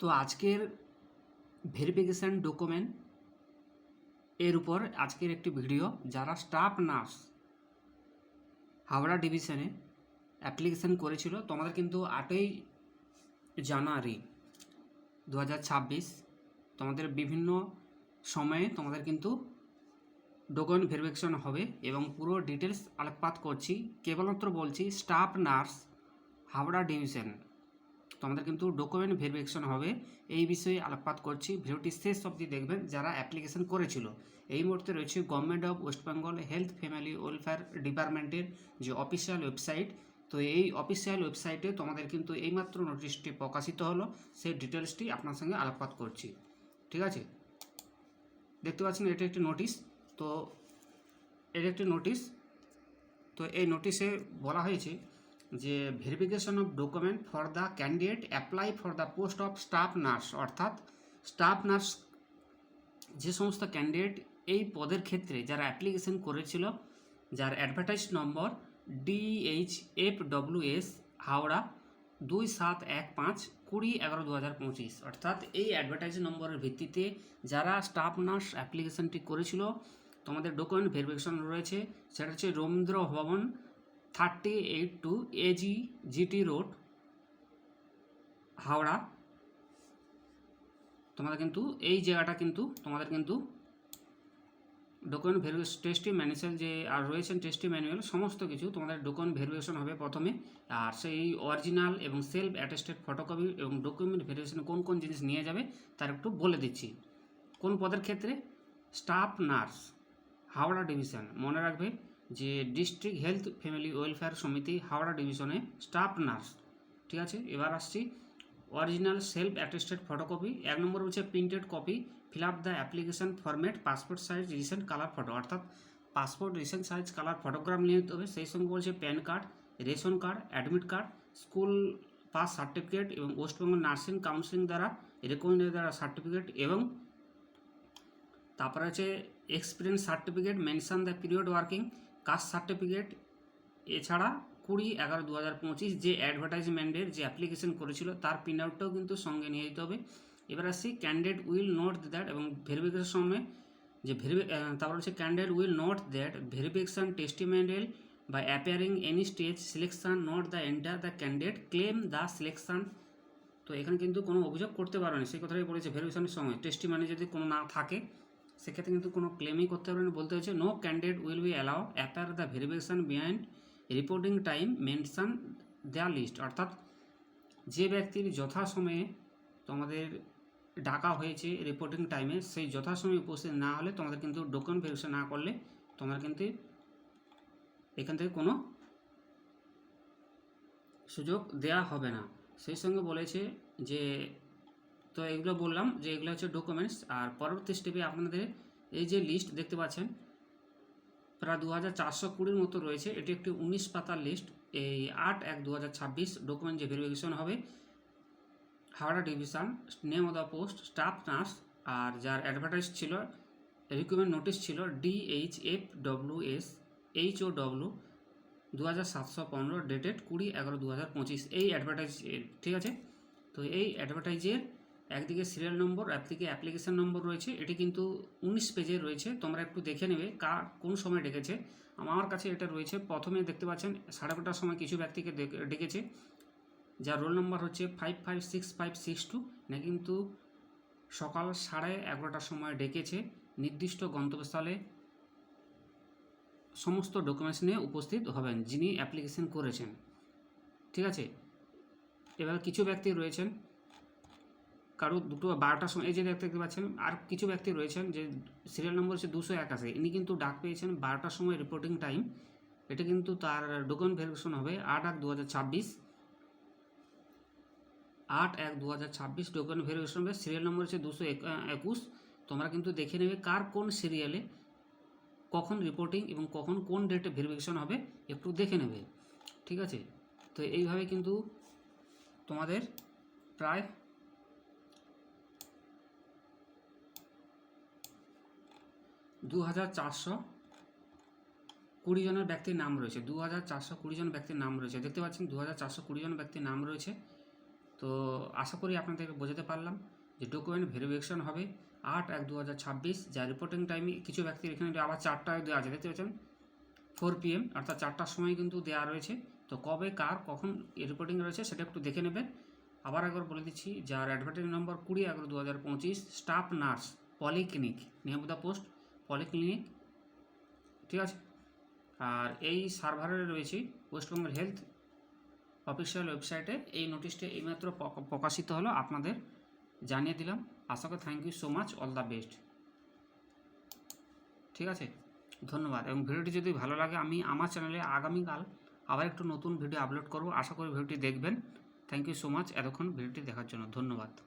তো আজকের verification document এর উপর আজকের একটি ভিডিও যারা স্টাফ নার্স হাওড়া ডিভিশনে অ্যাপ্লিকেশান করেছিল, তোমাদের কিন্তু আটই জানুয়ারি দু হাজার ছাব্বিশ তোমাদের বিভিন্ন সময়ে তোমাদের কিন্তু ডকুমেন্ট ভেরিফিকেশন হবে এবং পুরো ডিটেলস আলোকপাত করছি। কেবলমাত্র বলছি স্টাফ নার্স হাওড়া ডিভিশন। তোমাদের কিন্তু ডকুমেন্ট ভেরিফিকেশন হবে। এই বিষয়ে আলোকপাত করছি। ভিডিওটি শেষ অবধি দেখবেন যারা অ্যাপ্লিকেশন করেছিল। এই মুহূর্তে রয়েছে government of West Bengal health family welfare ডিপার্টমেন্টের যে অফিসিয়াল ওয়েবসাইট তো এই অফিসিয়াল ওয়েবসাইটে তোমাদের কিন্তু এইমাত্র নোটিশটি প্রকাশিত হলো। সেই ডিটেলসটি আপনার সঙ্গে আলোকপাত করছি। ঠিক আছে? দেখতে পাচ্ছেন এটা একটি নোটিশ তো এটা একটি নোটিশ তো এই নোটিশে বলা হয়েছে যে verification of document for the candidate apply for the post of staff nurse অর্থাৎ স্টাফ নার্স যে সমস্ত ক্যান্ডিডেট এই পদের ক্ষেত্রে যারা অ্যাপ্লিকেশন করেছিল, যার advertise number D H F W S Howrah দুই সাত এক পাঁচ কুড়ি এগারো দু হাজার পঁচিশ। অর্থাৎ এই অ্যাডভার্টাইজ নম্বরের ভিত্তিতে যারা স্টাফ নার্স অ্যাপ্লিকেশনটি করেছিল, তোমাদের ডকুমেন্ট ভেরিফিকেশন রয়েছে, সেটা হচ্ছে Rabindra Bhavan thirty eight two A G G T road Howrah. তোমাদের কিন্তু এই জায়গাটা কিন্তু, তোমাদের কিন্তু ডকুমেন্ট ভেরিফিকেশন টেস্টি ম্যানুয়াল যে আর রয়েছেন টেস্টি ম্যানুয়াল সমস্ত কিছু তোমাদের ডকুমেন্ট ভেরিফিকেশন হবে প্রথমে। আর সেই অরিজিনাল এবং সেলফ অ্যাটেস্টেড ফটোকপি এবং ডকুমেন্ট ভেরিফিকেশনে কোন কোন জিনিস নিয়ে যাবে, তার একটু বলে দিচ্ছি। কোন পদের ক্ষেত্রে? স্টাফ নার্স হাওড়া ডিভিশন মনে রাখবে। যে ডিস্ট্রিক্ট হেলথ ফ্যামিলি ওয়েলফেয়ার সমিতি হাওড়া ডিভিশনে স্টাফ নার্স, ঠিক আছে? এবার আসছি অরিজিনাল সেলফ অ্যাটেস্টেড ফটোকপি, এক নম্বর হচ্ছে printed copy, fill up the application format, passport size, recent colour photo, অর্থাৎ passport, recent size, colour photograph নিয়ে যেতে হবে। সেই সঙ্গে বলছে pan card, ration card, admit card, school pass certificate এবং ওয়েস্ট বেঙ্গল নার্সিং কাউন্সিলিং দ্বারা রেকমেন্ডেড দ্বারা সার্টিফিকেট এবং তারপরে হচ্ছে experience certificate, mention the period working caste certificate, এছাড়া কুড়ি এগারো দু হাজার পঁচিশ যে অ্যাডভার্টাইজমেন্টের যে অ্যাপ্লিকেশন করেছিল, তার প্রিন্ট আউটটাও কিন্তু সঙ্গে নিয়ে যেতে হবে। এবার আসছি ক্যান্ডিডেট উইল নোট দ্যাট এবং ভেরিফিকেশন সময় যে ভেরিফি তারপর হচ্ছে candidate will note that verification testimonial বা appearing any stage selection not the enter the candidate claim the selection তো এখানে কিন্তু কোনো অভিযোগ করতে পারবে না, সেই কথাটাই বলেছে ভেরিফিকেশনের সময় টেস্টি মানে যদি কোনো না থাকে সেক্ষেত্রে কিন্তু কোনো ক্লেমই করতে পারবে না। বলতে হচ্ছে no candidate will be allow appear the verification behind reporting time mention their list অর্থাৎ যে ব্যক্তির যথাসময়ে তোমাদের ডাকা হয়েছে রিপোর্টিং টাইমে সেই যথাসময়ে উপস্থিত না হলে তোমাদের কিন্তু ডকুমেন্ট ভেরিফিকেশন না করলে তোমার কিন্তু এখান থেকে কোনো সুযোগ দেয়া হবে না। সেই সঙ্গে বলেছে যে তো এগুলো বললাম যে এগুলো হচ্ছে ডকুমেন্টস আর পরবর্তী স্টেপে আপনাদের এই যে লিস্ট দেখতে পাচ্ছেন, প্রায় দু হাজার চারশো কুড়ির মতো রয়েছে। এটি একটি উনিশ পাতার লিস্ট এই আট এক দু হাজার ছাব্বিশ ডকুমেন্ট যে ভেরিফিকেশন হবে, Howrah division name of the post staff nurse আর যার অ্যাডভার্টাইজ ছিল রিক্রুটমেন্ট নোটিশ ছিল D H F W S H O W দু হাজার সাতশো পনেরো ডেটেড কুড়ি এগারো দু হাজার পঁচিশ। এই অ্যাডভার্টাইজ ঠিক আছে? তো এই অ্যাডভার্টাইজের একদিকে সিরিয়াল নম্বর একদিকে অ্যাপ্লিকেশান নম্বর রয়েছে, এটি কিন্তু উনিশ পেজে রয়েছে, তোমরা একটু দেখে নেবে কার কোন সময় ডেকেছে। আমার কাছে এটা রয়েছে, প্রথমে দেখতে পাচ্ছেন সাড়ে বারোটার সময় কিছু ব্যক্তিকে ডেকে- ডেকেছে, যার রোল নম্বর হচ্ছে five five six five six two না কিন্তু সকাল সাড়ে এগারোটার সময় ডেকেছে, নির্দিষ্ট গন্তব্যস্থলে সমস্ত ডকুমেন্টস নিয়ে উপস্থিত হবেন, যিনি অ্যাপ্লিকেশন করেছেন। ঠিক আছে? এবার কিছু ব্যক্তি রয়েছেন কারও দুটো বারোটার সময়, এই যে দেখতে পাচ্ছেন, আর কিছু ব্যক্তি রয়েছেন যে সিরিয়াল নম্বর হচ্ছে দুশো একাশি। ইনি কিন্তু ডাক পেয়েছেন বারোটার সময় রিপোর্টিং টাইম এটা কিন্তু তার ডকুমেন্ট ভেরিফিকেশন হবে আট আট দু হাজার ছাব্বিশ। আট এক দু হাজার ছাব্বিশ ডকুমেন্ট ভেরিফিকেশন হবে। সিরিয়াল নম্বর হচ্ছে দুশো একুশ। তোমরা কিন্তু দেখে নেবে কার কোন সিরিয়ালে কখন রিপোর্টিং এবং কখন কোন ডেটে ভেরিফিকেশন হবে, একটু দেখে নেবে। ঠিক আছে? তো এইভাবে কিন্তু তোমাদের প্রায় দু হাজার চারশো কুড়ি জনের ব্যক্তির নাম রয়েছে দু হাজার চারশো কুড়ি জন ব্যক্তির নাম রয়েছে। দেখতে পাচ্ছেন দু হাজার চারশো কুড়ি জন ব্যক্তির নাম রয়েছে। তো আশা করি আপনাদেরকে বোঝাতে পারলাম যে ডকুমেন্ট ভেরিফিকেশন হবে আট এক দু হাজার ছাব্বিশ, যা রিপোর্টিং টাইমে কিছু ব্যক্তির এখানে আবার চারটায় দেওয়া আছে। দেখতে পাচ্ছেন ফোর পিএম অর্থাৎ চারটার সময় কিন্তু দেওয়া রয়েছে। তো কবে, কার, কখন রিপোর্টিং রয়েছে সেটা একটু দেখে নেবেন। আবার একবার বলে দিচ্ছি, যার অ্যাডভার্টাইজ নম্বর কুড়ি এগারো দু হাজার পঁচিশ স্টাফ নার্স পলিক্লিনিক নিয়মিতা পোস্ট পলিক্লিনিক ঠিক আছে? আর এই সার্ভারে রয়েছে ওয়েস্টবেঙ্গল হেলথ অফিসিয়াল ওয়েবসাইটে এই নোটিশটা এইমাত্র প্রক- প্রকাশিত হলো, আপনাদের জানিয়ে দিলাম। আশা করি thank you so much all the best ঠিক আছে? ধন্যবাদ। এবং ভিডিওটি যদি ভালো লাগে, আমি আমার চ্যানেলে আগামীকাল আবার একটু নতুন ভিডিও আপলোড করব। আশা করি ভিডিওটি দেখবেন। থ্যাংক ইউ সো মাচ এতক্ষণ ভিডিওটি দেখার জন্য ধন্যবাদ।